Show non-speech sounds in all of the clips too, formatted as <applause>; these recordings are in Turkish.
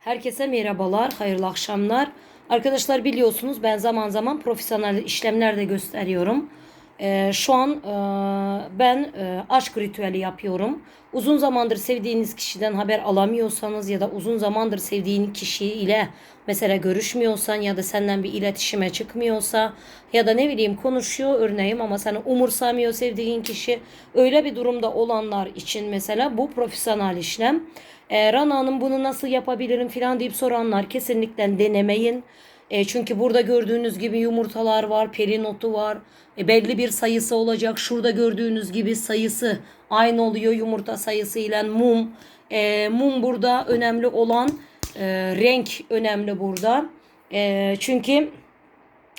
Herkese merhabalar, hayırlı akşamlar. Arkadaşlar biliyorsunuz ben zaman zaman profesyonel işlemler de gösteriyorum. Ee, şu an e, ben e, aşk ritüeli yapıyorum. Uzun zamandır sevdiğiniz kişiden haber alamıyorsanız ya da uzun zamandır sevdiğin kişiyle mesela görüşmüyorsan ya da senden bir iletişime çıkmıyorsa ya da ne bileyim konuşuyor örneğin ama seni umursamıyor sevdiğin kişi öyle bir durumda olanlar için mesela bu profesyonel işlem. E, Rana bunu nasıl yapabilirim falan deyip soranlar kesinlikle denemeyin. E, çünkü burada gördüğünüz gibi yumurtalar var, perinotu var. E, belli bir sayısı olacak. Şurada gördüğünüz gibi sayısı aynı oluyor yumurta sayısı ile mum. E, mum burada önemli olan e, renk önemli burada. E, çünkü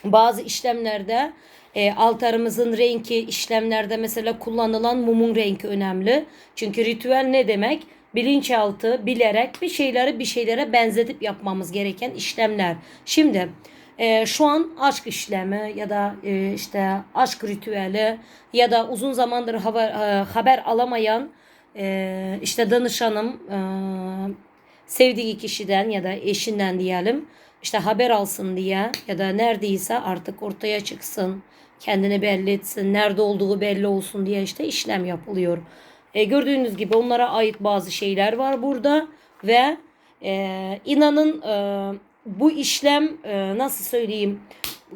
bazı işlemlerde e, altarımızın renki işlemlerde mesela kullanılan mumun renki önemli. Çünkü ritüel ne demek? Bilinçaltı bilerek bir şeyleri bir şeylere benzetip yapmamız gereken işlemler. Şimdi e, şu an aşk işlemi ya da e, işte aşk ritüeli ya da uzun zamandır haber, e, haber alamayan e, işte danışanım e, sevdiği kişiden ya da eşinden diyelim işte haber alsın diye ya da neredeyse artık ortaya çıksın kendini belli etsin nerede olduğu belli olsun diye işte işlem yapılıyor. E, gördüğünüz gibi onlara ait bazı şeyler var burada ve e, inanın e, bu işlem e, nasıl söyleyeyim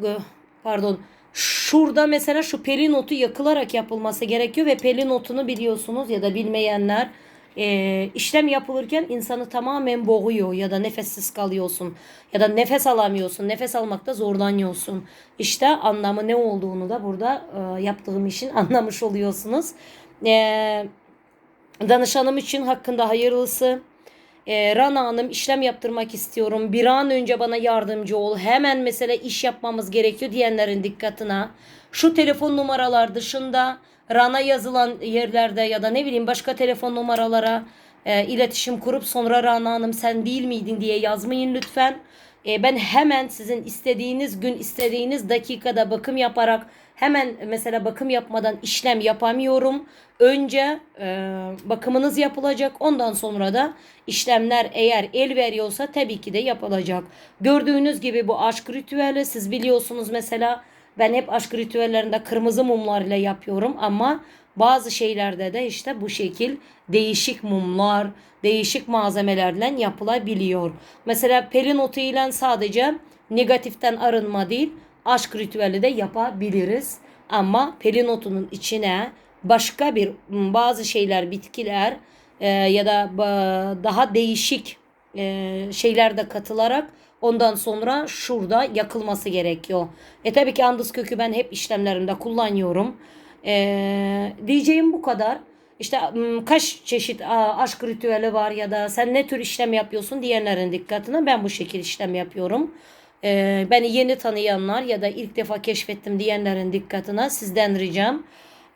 e, pardon şurada mesela şu pelinotu yakılarak yapılması gerekiyor ve pelinotunu biliyorsunuz ya da bilmeyenler e, işlem yapılırken insanı tamamen boğuyor ya da nefessiz kalıyorsun ya da nefes alamıyorsun nefes almakta zorlanıyorsun. İşte anlamı ne olduğunu da burada e, yaptığım işin <laughs> anlamış oluyorsunuz. E, danışanım için hakkında hayırlısı e, Rana Hanım işlem yaptırmak istiyorum. Bir an önce bana yardımcı ol. Hemen mesela iş yapmamız gerekiyor diyenlerin dikkatine. Şu telefon numaralar dışında Rana yazılan yerlerde ya da ne bileyim başka telefon numaralara e, iletişim kurup sonra Rana Hanım sen değil miydin diye yazmayın lütfen. E, ben hemen sizin istediğiniz gün istediğiniz dakikada bakım yaparak hemen mesela bakım yapmadan işlem yapamıyorum. Önce e, bakımınız yapılacak. Ondan sonra da işlemler eğer el veriyorsa tabii ki de yapılacak. Gördüğünüz gibi bu aşk ritüeli siz biliyorsunuz mesela ben hep aşk ritüellerinde kırmızı mumlar ile yapıyorum ama bazı şeylerde de işte bu şekil değişik mumlar, değişik malzemelerle yapılabiliyor. Mesela pelin otu ile sadece negatiften arınma değil, aşk ritüeli de yapabiliriz. Ama pelin otunun içine başka bir bazı şeyler, bitkiler e, ya da e, daha değişik e, şeyler de katılarak ondan sonra şurada yakılması gerekiyor. E tabii ki andız kökü ben hep işlemlerimde kullanıyorum. E, diyeceğim bu kadar. İşte kaç çeşit aşk ritüeli var ya da sen ne tür işlem yapıyorsun diyenlerin dikkatine ben bu şekil işlem yapıyorum. E, beni yeni tanıyanlar ya da ilk defa keşfettim diyenlerin dikkatine sizden ricam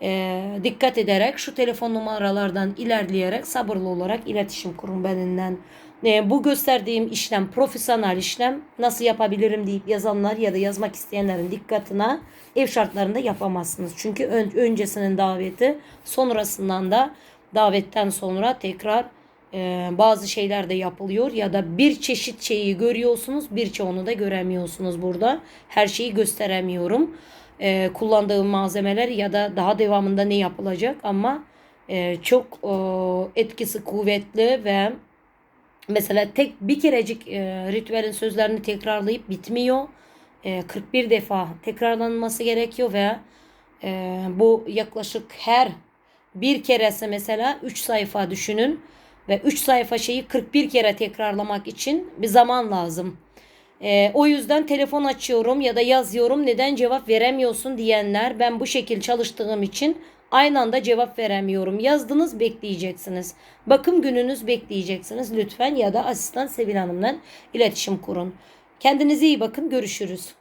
e, dikkat ederek şu telefon numaralardan ilerleyerek sabırlı olarak iletişim kurun benimle. E, bu gösterdiğim işlem profesyonel işlem nasıl yapabilirim deyip yazanlar ya da yazmak isteyenlerin dikkatine ev şartlarında yapamazsınız. Çünkü ön, öncesinin daveti sonrasından da davetten sonra tekrar e, bazı şeyler de yapılıyor ya da bir çeşit şeyi görüyorsunuz birçoğunu da göremiyorsunuz burada. Her şeyi gösteremiyorum. E, kullandığım malzemeler ya da daha devamında ne yapılacak ama e, çok e, etkisi kuvvetli ve mesela tek bir kerecik e, ritüelin sözlerini tekrarlayıp bitmiyor. E, 41 defa tekrarlanması gerekiyor ve e, bu yaklaşık her bir keresi mesela 3 sayfa düşünün ve 3 sayfa şeyi 41 kere tekrarlamak için bir zaman lazım. E, o yüzden telefon açıyorum ya da yazıyorum neden cevap veremiyorsun diyenler ben bu şekil çalıştığım için aynı anda cevap veremiyorum. Yazdınız bekleyeceksiniz. Bakım gününüz bekleyeceksiniz lütfen ya da asistan Sevil Hanım'la iletişim kurun. Kendinize iyi bakın görüşürüz.